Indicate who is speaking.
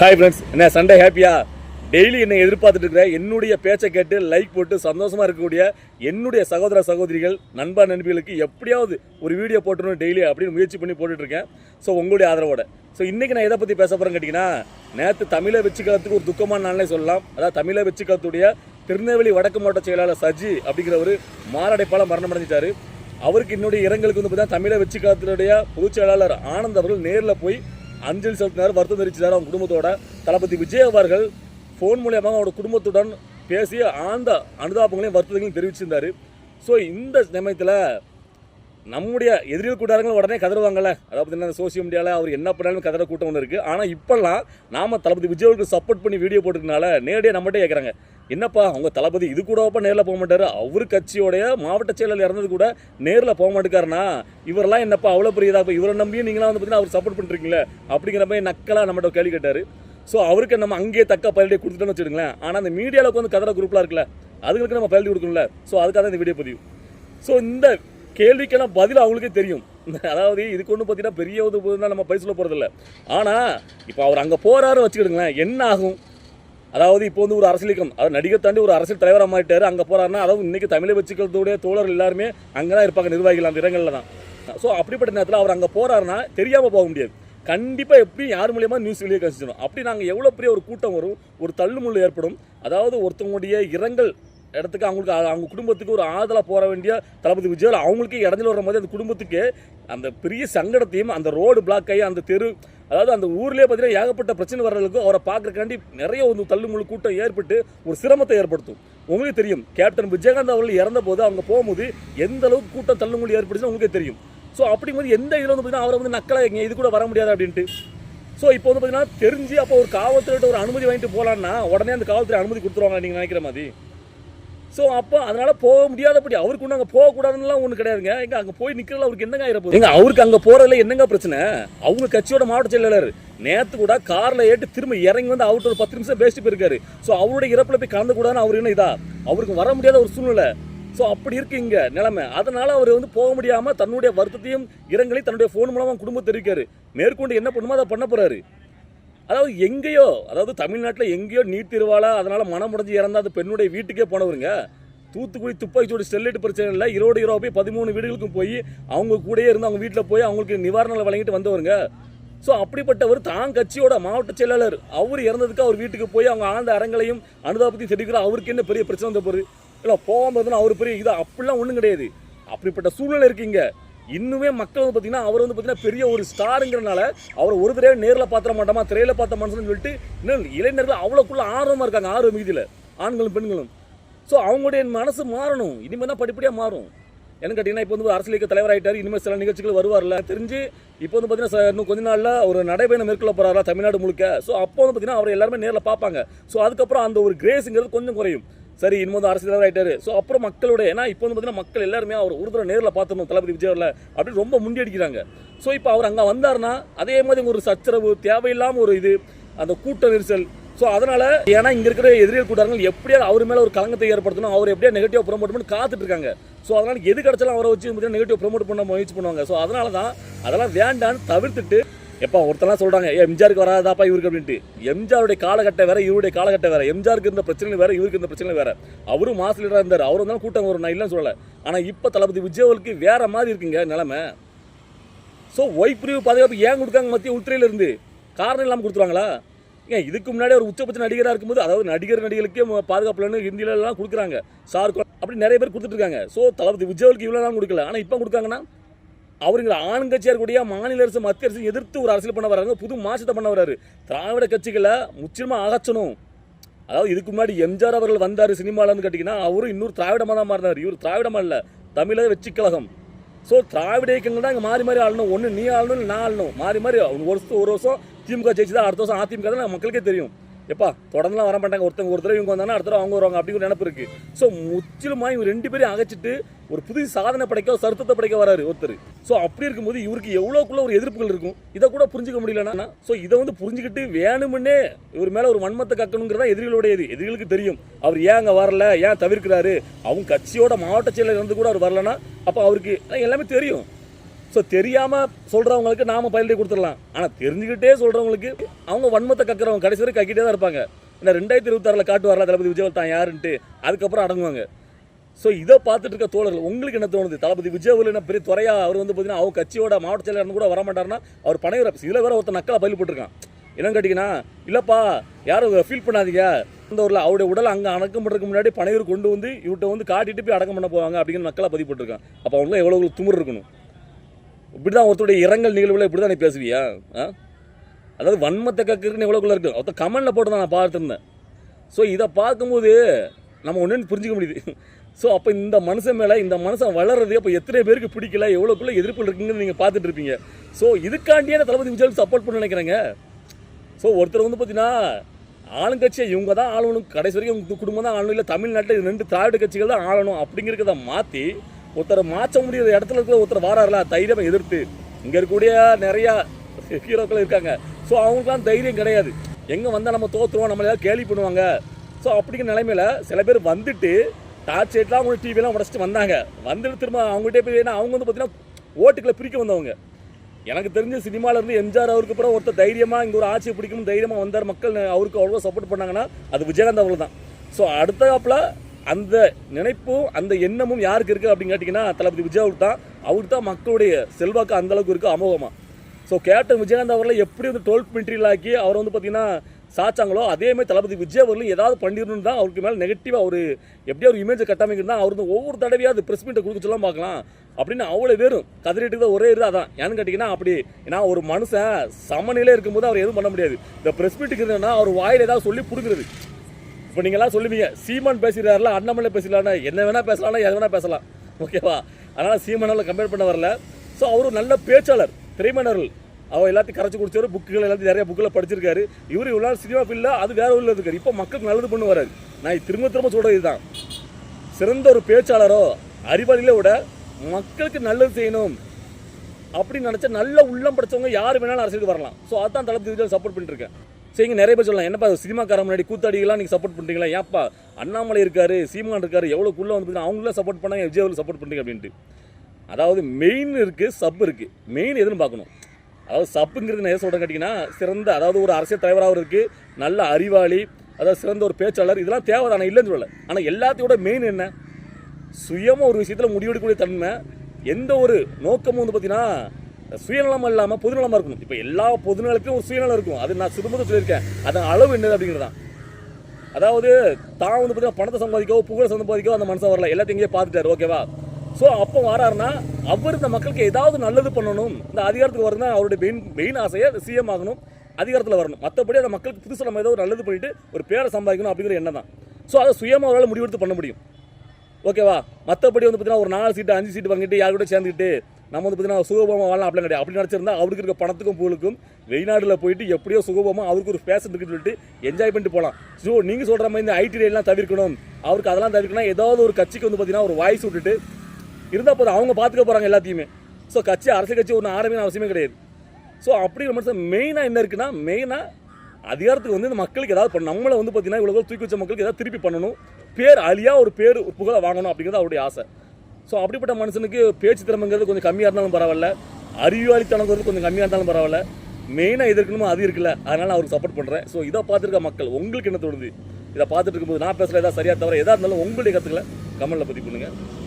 Speaker 1: Hi friends என்ன Sunday ஹாப்பியா daily என்னை எதிர்பார்த்துட்டு இருக்கிற என்னுடைய பேச்சை கேட்டு லைக் போட்டு சந்தோஷமாக இருக்கக்கூடிய என்னுடைய சகோதர சகோதரிகள் நண்பா நண்பிகளுக்கு எப்படியாவது ஒரு வீடியோ போட்டுணும் டெய்லி அப்படின்னு முயற்சி பண்ணி போட்டுட்டு இருக்கேன் ஸோ உங்களுடைய ஆதரவோட. ஸோ இன்றைக்கி நான் எதை பற்றி பேச போகிறேன்னு கேட்டிங்கன்னா நேற்று தமிழை வச்சுக்கிறதுக்கு ஒரு துக்கமான நாளே சொல்லலாம். அதாவது தமிழை வச்சுக்கிறதுடைய திருநெல்வேலி வடக்கு மாவட்ட செயலாளர் சஜி அப்படிங்கிறவர் மாரடைப்பால் மரணம் அடைஞ்சிட்டாரு. அவருக்கு என்னுடைய இரங்கலுக்கு வந்து பார்த்தீங்கன்னா தமிழை வச்சுக்கிறதுடைய பொதுச் செயலாளர் ஆனந்த் அவர்கள் நேரில் போய் அஞ்சலி செலுத்தினார் வருத்தம் தெரிவிச்சார் அவங்க குடும்பத்தோட. தளபதி விஜய் அவர்கள் ஃபோன் மூலியமாக அவரோட குடும்பத்துடன் பேசி ஆழ்ந்த அனுதாபங்களையும் வருத்தங்களையும் தெரிவிச்சிருந்தார். ஸோ இந்த சமயத்தில் நம்முடைய எதிரில் கூட்டாரங்களும் உடனே கதறுவாங்கல்ல. அதாவது பார்த்தீங்கன்னா சோசியல் மீடியாவில் அவர் என்ன பண்ணாலும் கதற கூட்டம் ஒன்று இருக்குது ஆனால் இப்போல்லாம் நாம தளபதி விஜய்க்கு சப்போர்ட் பண்ணி வீடியோ போட்டுருக்கனால நேரடியாக நம்மகிட்ட கேட்குறாங்க என்னப்பா அவங்க தளபதி இது கூடப்பா நேரில் போக மாட்டார்? அவர் கட்சியோடைய மாவட்ட செயலர் இறந்தது கூட நேரில் போக மாட்டேக்காருனா இவரெல்லாம் என்னப்பா அவ்வளோ பெரிய இதாக இவரை நம்பியும் நீங்களாம் வந்து பார்த்தீங்கன்னா அவர் சப்போர்ட் பண்ணுறீங்களே அப்படிங்கிற மாதிரி நக்கலாக நம்மகிட்ட கேள்வி கேட்டார். ஸோ அவருக்கு நம்ம அங்கேயே தக்க பயிலடி கொடுத்துட்டோம்னு வச்சுக்கோங்களேன். ஆனால் அந்த மீடியாவில் வந்து கதற குரூப்லாம் இருக்குல்ல அதுங்களுக்கு நம்ம பயிலடி கொடுக்கணும்ல. ஸோ அதுக்காக தான் இந்த வீடியோ பதிவு. ஸோ இந்த கேள்விக்கெல்லாம் பதில் அவங்களுக்கே தெரியும். அதாவது இதுக்கு ஒன்றும் பார்த்தீங்கன்னா பெரிய உதவு தான் நம்ம சொல்ல போகிறதில்ல ஆனால் இப்போ அவர் அங்கே போகிறாரு வச்சுக்கிடுங்களேன் என்ன ஆகும்? அதாவது இப்போ வந்து ஒரு அரசியல் இயக்கம் அதாவது நடிகர் தாண்டி ஒரு அரசியல் தலைவராக மாறிட்டார் அங்கே போகிறாருன்னா அதாவது இன்னைக்கு தமிழை வச்சுக்கிறதுடைய தோழர் எல்லாருமே அங்கே தான் இருப்பாங்க நிர்வாகிகள் அந்த இடங்களில் தான். ஸோ அப்படிப்பட்ட நேரத்தில் அவர் அங்கே போகிறாருன்னா தெரியாமல் போக முடியாது. கண்டிப்பாக எப்படியும் யார் மூலியமாக நியூஸ் வெளியே கசிச்சிடும் அப்படி நாங்கள் எவ்வளோ பெரிய ஒரு கூட்டம் வரும் ஒரு தள்ளுமுள்ளு ஏற்படும். அதாவது ஒருத்தவங்களுடைய இரங்கல் இடத்துக்கு அவங்களுக்கு அவங்க குடும்பத்துக்கு ஒரு ஆதலாக போற வேண்டிய தளபதி விஜய் அவங்களுக்கு இடைஞ்சல் வர மாதிரி அந்த குடும்பத்துக்கு அந்த பெரிய சங்கடத்தையும் அந்த ரோடு பிளாக் ஆகி அந்த தெரு அதாவது அந்த ஊர்லேயே பார்த்தீங்கன்னா ஏகப்பட்ட பிரச்சனை வர்றதுக்கும் அவரை பார்க்கறக்காண்டி நிறைய ஒரு தள்ளுமுழு கூட்டம் ஏற்பட்டு ஒரு சிரமத்தை ஏற்படுத்தும். உங்களுக்கு தெரியும். கேப்டன் விஜயகாந்த் அவர்கள் இறந்த போது அவங்க போகும்போது எந்த அளவுக்கு கூட்டம் தள்ளுமுழு ஏற்பட்டுச்சுன்னு உங்களுக்கே தெரியும். ஸோ அப்படிங்கும்போது எந்த இதில் வந்து பார்த்தீங்கன்னா அவரை வந்து நக்கலா இங்கே இது கூட வர முடியாது அப்படின்ட்டு. ஸோ இப்போ வந்து பார்த்தீங்கன்னா தெரிஞ்சு அப்போ ஒரு காவல்துறையிட்ட ஒரு அனுமதி வாங்கிட்டு போகலான்னா உடனே அந்த காவல்துறை அனுமதி கொடுத்துருவாங்க நீங்கள் நினைக்கிற மாதிரி? ஸோ அப்போ அதனால் போக முடியாதபடி அவருக்கு ஒன்றும் அங்கே போகக்கூடாதுன்னுலாம் ஒன்றும் கிடையாதுங்க. எங்கே அங்கே போய் நிற்கிறதுல அவருக்கு என்னங்க ஆயிரப்போகுது எங்க அவருக்கு அங்கே போகிறதுல என்னங்க பிரச்சனை? அவங்க கட்சியோட மாவட்ட செயலாளர். நேற்று கூட காரில் ஏட்டு திரும்ப இறங்கி வந்து அவர்கிட்ட ஒரு பத்து நிமிஷம் பேசிட்டு போயிருக்காரு. ஸோ அவருடைய இறப்பில் போய் கலந்து கூடாதுன்னு அவர் என்ன இதா? அவருக்கு வர முடியாத ஒரு சூழ்நிலை. ஸோ அப்படி இருக்கு இங்கே நிலைமை. அதனால் அவர் வந்து போக முடியாமல் தன்னுடைய வருத்தத்தையும் இரங்கலையும் தன்னுடைய ஃபோன் மூலமாக குடும்பம் தெரிவிக்காரு. மேற்கொண்டு என்ன பண்ணுமோ அதை பண்ண போகிறாரு அதாவது எங்கேயோ அதாவது தமிழ்நாட்டில் எங்கேயோ நீட் திருவாளா அதனால் மனம் முடிஞ்சு இறந்தால் அது பெண்ணுடைய வீட்டுக்கே போனவருங்க. தூத்துக்குடி துப்பாக்கிச்சூடு ஸ்டெர்லைட் பிரச்சனை இல்லை. ஈரோடு இருபது போய் பதிமூணு வீடுகளுக்கும் போய் அவங்க கூடயே இருந்து அவங்க வீட்டில் போய் அவங்களுக்கு நிவாரணங்களை வழங்கிட்டு வந்தவருங்க. ஸோ அப்படிப்பட்டவர் தான் கட்சியோட மாவட்ட செயலாளர். அவர் இறந்ததுக்கு அவர் வீட்டுக்கு போய் அவங்க ஆழ்ந்த அரங்களையும் அனுதாபத்தையும் தெரிவிக்கிற அவருக்கு என்ன பெரிய பிரச்சனை வந்த போகுது? இல்லை போகாம அவர் பெரிய இது அப்படிலாம் ஒன்றும் கிடையாது. அப்படிப்பட்ட சூழ்நிலை இருக்கீங்க இன்னுமே மக்கள் வந்து பார்த்தீங்கன்னா அவர் வந்து பார்த்தீங்கன்னா பெரிய ஒரு ஸ்டாருங்கிறனால அவர் ஒரு தடவை நேரில் பார்த்துட மாட்டோமா திரையில் பார்த்த மனுஷன் சொல்லிட்டு இன்னும் இளைஞர்கள் அவ்வளோக்குள்ள ஆர்வமாக இருக்காங்க ஆர்வ மிகுதியில் ஆண்களும் பெண்களும். ஸோ அவங்களுடைய மனசு மாறணும். இனிமேல் தான் படிப்படியாக மாறும். என்ன கேட்டிங்கன்னா இப்போ வந்து அரசியலுக்கு தலைவர் ஆகிட்டார் இனிமேல் சில நிகழ்ச்சிகள் வருவார்ல. தெரிஞ்சு இப்போ வந்து பார்த்தீங்கன்னா இன்னும் கொஞ்ச நாளில் ஒரு நடைபயணம் மேற்கொள்ள போகிறாரா தமிழ்நாடு முழுக்க. ஸோ அப்போ வந்து பார்த்தீங்கன்னா அவர் எல்லாருமே நேரில் பார்ப்பாங்க. ஸோ அதுக்கப்புறம் அந்த ஒரு கிரேஸுங்கிறது கொஞ்சம் குறையும். சரி இனிமேல் வந்து அரசியல் ஆகிட்டாரு ஸோ அப்புறம் மக்களோட ஏன்னா இப்போ வந்து பார்த்தீங்கன்னா மக்கள் எல்லாருமே அவர் ஒரு தடவை நேரில் பார்த்துருந்தோம் தளபதி விஜயவில் அப்படின்னு ரொம்ப முண்டியடிக்கிறாங்க. ஸோ இப்போ அவர் அங்கே வந்தார்னா அதே மாதிரி ஒரு சச்சரவு தேவையில்லாமல் ஒரு இது அந்த கூட்ட நெரிசல். ஸோ அதனால் ஏன்னா இங்கே இருக்கிற எதிரியல் கூட்டார்கள் எப்படியாவது அவர் மேலே ஒரு கலங்கத்தை ஏற்படுத்தணும் அவர் எப்படியா நெகட்டிவ் ப்ரோமோட் பண்ணி காத்துட்டு இருக்காங்க. ஸோ அதனால் எது கிடைச்சாலும் அவரை வச்சு நெகட்டிவ் ப்ரொமோட் பண்ண முயற்சி பண்ணுவாங்க. ஸோ அதனால தான் அதெல்லாம் வேண்டான்னு தவிர்த்துட்டு எப்பா ஒருத்தலாம் சொல்கிறாங்க ஏ எம்ஜிஆருக்கு வராதாப்பா இவருக்கு அப்படின்ட்டு. எம்ஜிஆருடைய காலகட்டம் வேறு இவருடைய காலகட்டம் வேறு. எம்ஜிஆருக்கு இருந்த பிரச்சனை வேற இவருக்கு இருந்த பிரச்சனை வேற. அவரும் மாசு இருந்தார். அவர் இருந்தாலும் கூட்டம் வரும் நான் இல்லைன்னு சொல்லலை. ஆனால் இப்போ தளபதி விஜயவலுக்கு வேறு மாதிரி இருக்குங்க நிலைமை. ஸோ ஒய் பாதுகாப்பு ஏன் கொடுக்காங்க மத்திய உள்துறையிலிருந்து காரணம் இல்லாமல் கொடுத்துருவாங்களா? ஏன் இதுக்கு முன்னாடி ஒரு உச்சபட்ச நடிகராக இருக்கும்போது அதாவது நடிகர் நடிகளுக்கே பாதுகாப்புலன்னு ஹிந்தியிலலாம் கொடுக்குறாங்க. சார் அப்படி நிறைய பேர் கொடுத்துட்டு இருக்காங்க. ஸோ தளபதி விஜயவலுக்கு இவ்வளோ நாள் கொடுக்கல. ஆனால் இப்போ கொடுக்காங்கன்னா அவருங்க ஆளுங்கட்சியாக இருக்கக்கூடிய மாநில அரசு மத்திய அரசு எதிர்த்து ஒரு அரசியல் பண்ண வராங்க புது மாற்றத்தை பண்ண வராரு திராவிட கட்சிகளை முச்சிரமாக அகற்றணும். அதாவது இதுக்கு முன்னாடி எம்ஜிஆர் அவர்கள் வந்தார் சினிமாலன்னு கேட்டிங்கன்னா அவரும் இன்னொரு திராவிடமாக தான் மாறினார் இவர் திராவிடமாக இல்லை தமிழக வெற்றி கழகம் ஸோ திராவிட இயக்கங்கள் தான் இங்கே மாறி மாறி ஆளணும். ஒன்று நீ ஆளணும் நான் ஆளணும். மாறி மாறி ஒரு வருஷம் ஒரு வருஷம் திமுக ஜெயிச்சு தான் அடுத்த வருஷம் அதிமுக தான் மக்களுக்கே தெரியும். எப்பா தொடர்ந்துலாம் வர மாட்டாங்க. ஒருத்தவங்க ஒரு தடவை இவங்க வந்தாங்கன்னா அடுத்த அவங்க வருவாங்க அப்படிங்கிற நினப்பு இருக்கு. ஸோ முற்றிலுமா இவங்க ரெண்டு பேரையும் அகைச்சிட்டு ஒரு புது சாதனை படைக்க சருத்தத்தை படைக்க வராரு ஒருத்தர். ஸோ அப்படி இருக்கும்போது இவருக்கு எவ்வளோக்குள்ள ஒரு எதிர்ப்புகள் இருக்கும்? இதை கூட புரிஞ்சுக்க முடியலன்னா ஸோ இதை வந்து புரிஞ்சுக்கிட்டு வேணுமுன்னே இவர் மேலே ஒரு மன்மத்தை கக்கணுங்கிறதா எதிரிகளுடைய இது எதிரிகளுக்கு தெரியும். அவர் ஏன் அங்கே வரல? ஏன் தவிர்க்கிறாரு? அவங்க கட்சியோட மாவட்ட செயலர் இருந்து கூட அவர் வரலன்னா அப்போ அவருக்கு எல்லாமே தெரியும். ஸோ தெரியாமல் சொல்கிறவங்களுக்கு நாம பயிலடி கொடுத்துடலாம். ஆனால் தெரிஞ்சுக்கிட்டே சொல்கிறவங்களுக்கு அவங்க வன்மத்தை கக்கிறவங்க கடைசி வரை கக்கிட்டே தான் இருப்பாங்க. இந்த ரெண்டாயிரத்தி இருபத்தாறில் வரலாம் தளபதி விஜய் தான் யாருன்ட்டு அதுக்கப்புறம் அடங்குவாங்க. ஸோ இதை பார்த்துட்டு இருக்க தோழர்கள் உங்களுக்கு என்ன தோணுது? தளபதி விஜய் என்ன பெரிய துறையாக அவர் வந்து பார்த்தீங்கன்னா அவங்க கட்சியோட மாவட்ட செயலர் கூட வர மாட்டார்னா அவர் பனையூர் இதில் வேற ஒருத்தர் நக்கலா பயில் போட்டிருக்கான். என்னன்னு கேட்டிங்கன்னா இல்லைப்பா யாரும் ஃபீல் பண்ணாதீங்க. இந்த ஊரில் அவருடைய உடல் அங்கே அடக்கம் பண்ணுறதுக்கு முன்னாடி பனையூர் கொண்டு வந்து இவர்கிட்ட வந்து காட்டிட்டு போய் அடக்கம் பண்ண போவாங்க அப்படின்னு நக்கலா பதிவு போட்டிருக்கான். அப்போ அவங்களும் எவ்வளோ துமுறு இருக்கணும்? இப்படி தான் ஒருத்தருடைய இரங்கல் நிகழ்வுல இப்படி தான் நீ பேசுவியா? ஆ? அதாவது வன்மத்தை கக்குறதுன்னு எவ்வளோக்குள்ள இருக்கு? ஒருத்தர் கமெண்டில் போட்டு தான் நான் பார்த்துருந்தேன். ஸோ இதை பார்க்கும்போது நம்ம ஒன்றுன்னு புரிஞ்சுக்க முடியுது. ஸோ அப்போ இந்த மனுஷன் மேலே இந்த மனுஷன் வளர்றது அப்போ எத்தனை பேருக்கு பிடிக்கல? எவ்வளோக்குள்ளே எதிர்ப்பு இருக்குங்கன்னு நீங்கள் பார்த்துட்டு இருப்பீங்க. ஸோ இதுக்காண்டியே நான் தளபதி விஜய் சப்போர்ட் பண்ண நினைக்கிறேங்க. ஸோ ஒருத்தர் வந்து பார்த்தீங்கன்னா ஆளுங்கட்சியை இவங்க தான் ஆளணும். கடைசி வரைக்கும் குடும்பம் தான் ஆளணும். இல்லை தமிழ்நாட்டில் ரெண்டு திராவிட கட்சிகள் தான் ஆளணும் அப்படிங்கிறத மாற்றி ஒருத்தரை மாற்ற முடியாத இடத்துல இருக்கிற ஒருத்தர் வாராருல தைரியமாக எதிர்த்து. இங்கே இருக்கக்கூடிய நிறையா ஹீரோக்கள் இருக்காங்க. ஸோ அவங்களுக்குலாம் தைரியம் கிடையாது. எங்கே வந்தால் நம்ம தோற்றுருவோம் நம்மள ஏதாவது கேள்வி பண்ணுவாங்க. ஸோ அப்படிங்கிற நிலைமையில் சில பேர் வந்துட்டு டார்ச் சைட்லாம் அவங்க டிவிலாம் உடச்சிட்டு வந்தாங்க. வந்துட்டு திரும்ப அவங்ககிட்ட போய் ஏன்னா அவங்க வந்து பார்த்தீங்கன்னா ஓட்டுக்களை பிரிக்க வந்தவங்க. எனக்கு தெரிஞ்ச சினிமாவிலேருந்து இருந்து எம்ஜிஆர் அவருக்கு அப்புறம் ஒருத்தர் தைரியமாக இங்கே ஒரு ஆட்சியை பிடிக்கும் தைரியமாக வந்தார். மக்கள் அவருக்கு அவ்வளோ சப்போர்ட் பண்ணாங்கன்னா அது விஜயகாந்த் அவர்கள் தான் ஸோ அடுத்தாப்புல அந்த நினைப்பும் அந்த எண்ணமும் யாருக்கு இருக்குது அப்படின்னு கேட்டிங்கன்னா தளபதி விஜய் அவருக்கு தான். அவருக்கு தான் மக்களுடைய செல்வாக்கு அந்தளவுக்கு இருக்குது அமோகமாக ஸோ கேப்டன் விஜயகாந்த் அவர்களை எப்படி வந்து டுவெல்த் மினிட்ரியில் ஆக்கி அவர் வந்து பார்த்தீங்கன்னா சாச்சாங்களோ அதேமாதிரி தளபதி விஜய் அவர்களும் ஏதாவது பண்ணிடணும் தான் அவருக்கு மேலே நெகட்டிவாக ஒரு எப்படியா ஒரு இமேஜை கட்டமைக்கிறது அவர் வந்து ஒவ்வொரு தடவையாவது ப்ரெஸ் மீட்டை கொடுக்க சொல்ல பார்க்கலாம். அப்படின்னு அவ்வளோ பேரும் கதறிட்டு தான் ஒரே இது அதான். ஏன்னு கேட்டிங்கன்னா அப்படி ஏன்னா ஒரு மனுஷன் சமநிலையில் இருக்கும்போது அவர் எதுவும் பண்ண முடியாது. இந்த ப்ரெஸ் மீட்டுக்கு அவர் வாயில் ஏதாவது சொல்லி கொடுக்குறது இப்போ நீங்களாம் சொல்லுவீங்க சீமான் பேசுகிறாருல அண்ணாமலை பேசலாம்னா என்ன வேணால் பேசலாம்னா எது வேணால் பேசலாம். ஓகேவா? அதனால் சீமானால் கம்பேர் பண்ண வரல. ஸோ அவர் ஒரு நல்ல பேச்சாளர் திரைமன்னர்கள் அவர் எல்லாத்தையும் கரைச்சி குடிச்சவர் புக்குகள் எல்லாத்தையும் நிறைய புக்கில் படிச்சிருக்காரு. இவர் இவ்வளோ சினிமா ஃபீல்டில் அது வேற உள்ள இருக்காரு. இப்போ மக்களுக்கு நல்லது பண்ணு வராது நான் திரும்ப திரும்ப சொல்கிறது இதுதான். சிறந்த ஒரு பேச்சாளரோ அறிவாளியில விட மக்களுக்கு நல்லது செய்யணும் அப்படின்னு நினச்சா நல்ல உள்ளம் படிச்சவங்க யார் வேணாலும் அரசியலுக்கு வரலாம். ஸோ அதான் தளபதி சப்போர்ட் பண்ணிட்டுருக்கேன் சரிங்க நிறைய பேர் சொல்லலாம் என்னப்பா சினிமாக்கார முன்னாடி கூத்தாடிகளாம் நீங்கள் சப்போர்ட் பண்ணுறீங்களா ஏன்ப்பா அண்ணாமலை இருக்காரு சீமான் இருக்காரு எவ்வளோக்குள்ளே வந்து பார்த்தீங்கன்னா அவங்களாம் சப்போர்ட் பண்ணாங்க விஜய் அவர்கள் சப்போர்ட் பண்ணுறீங்க அப்படின்ட்டு. அதாவது மெயின் இருக்குது சப் இருக்குது மெயின் எதுன்னு பார்க்கணும். அதாவது சப்புங்கிறது நான் எதை சொல்கிறேன் கேட்டிங்கன்னா சிறந்த அதாவது ஒரு அரசியல் தலைவராகவும் இருக்குது நல்ல அறிவாளி அதாவது சிறந்த ஒரு பேச்சாளர் இதெல்லாம் தேவை ஆனால் இல்லைன்னு சொல்லலை. ஆனால் எல்லாத்தையோட மெயின் என்ன? சுயமாக ஒரு விஷயத்தில் முடிவெடுக்கக்கூடிய தன்மை எந்த ஒரு நோக்கமும் வந்து பார்த்தீங்கன்னா சுயநலம் இல்லாமல் பொதுநலமாக இருக்கணும். இப்போ எல்லா பொதுநலத்திலும் ஒரு சுயநலம் இருக்கும். அது நான் சிறுமுக சொல்லியிருக்கேன். அதன் அளவு என்னது அப்படிங்கிறதான் அதாவது தான் வந்து பார்த்தீங்கன்னா பணத்தை சம்பாதிக்கவோ புகழை சம்பாதிக்கவோ அந்த மனுஷன் வரல. எல்லாத்தையும் இங்கேயே பார்த்துட்டாரு ஓகேவா ஸோ அப்போ வராருன்னா அவர் இந்த மக்களுக்கு ஏதாவது நல்லது பண்ணணும். இந்த அதிகாரத்துக்கு வரணும்னா அவருடைய மெயின் மெயின் ஆசையை சிஎம் ஆகணும். அதிகாரத்தில் வரணும். மற்றபடி அந்த மக்களுக்கு புதுசாக நம்ம ஏதோ ஒரு நல்லது பண்ணிட்டு ஒரு பேரை சம்பாதிக்கணும் அப்படிங்கிற எண்ணம் தான். ஸோ அதை சுயமாக அவரால் முடிவெடுத்து பண்ண முடியும். ஓகேவா மற்றபடி வந்து பார்த்தீங்கன்னா ஒரு நாலு சீட்டு அஞ்சு சீட்டு வாங்கிட்டு யார் கூட சேர்ந்துக்கிட்டு நம்ம வந்து பார்த்தீங்கன்னா சுகபமாக வாழலாம் அப்படிலாம் கிடையாது. அப்படி நினச்சிருந்தா அவருக்கு இருக்க பணத்துக்கும் புகழுக்கும் வெளிநாட்டில் போயிட்டு எப்படியோ சுகபமாக அவருக்கு ஒரு ஃபேஷன் இருக்குன்னு சொல்லிட்டு என்ஜாய் பண்ணிட்டு போகலாம். ஸோ நீங்கள் சொல்கிற மாதிரி இந்த ஐடி எல்லாம் தவிர்க்கணும். அவருக்கு அதெல்லாம் தவிர்க்கணும் ஏதாவது ஒரு கட்சிக்கு வந்து பார்த்தீங்கன்னா ஒரு வாய்ஸ் விட்டுட்டு இருந்தால் போதும். அவங்க பார்த்துக்க போகிறாங்க எல்லாத்தையுமே. ஸோ கட்சி அரசியல் கட்சி ஒன்றும் ஆரம்பின அவசியமே கிடையாது. ஸோ அப்படிங்கிற மனுஷன் மெயினாக என்ன இருக்குன்னா மெயினாக அதிகாரத்துக்கு வந்து இந்த மக்களுக்கு ஏதாவது பண்ணணும். நம்மளை வந்து பார்த்தீங்கன்னா இவ்வளோ தூக்கி வச்ச மக்களுக்கு ஏதாவது திருப்பி பண்ணணும். பேர் அழியா ஒரு பேர் புகழை வாங்கணும் அப்படிங்கிறது அவருடைய ஆசை. ஸோ அப்படிப்பட்ட மனுஷனுக்கு பேச்சு திறமைங்கிறது கொஞ்சம் கம்மியாக இருந்தாலும் பரவாயில்ல. அறிவாளித்தனங்கிறது கொஞ்சம் கம்மியாக இருந்தாலும் பரவாயில்ல. மெயினாக எது இருக்கணுமோ அது இருக்குல்ல. அதனால் அவருக்கு சப்போர்ட் பண்ணுறேன் ஸோ இதை பார்த்துருக்க மக்கள் உங்களுக்கு என்ன தோணுது? இதை பார்த்துட்டு இருக்கும்போது நான் பேசுகிற ஏதாவது சரியாக தவிர எதாக இருந்தாலும் உங்களுடைய கற்றுக்கல கமெண்ட்டில் பதிவு பண்ணுங்கள்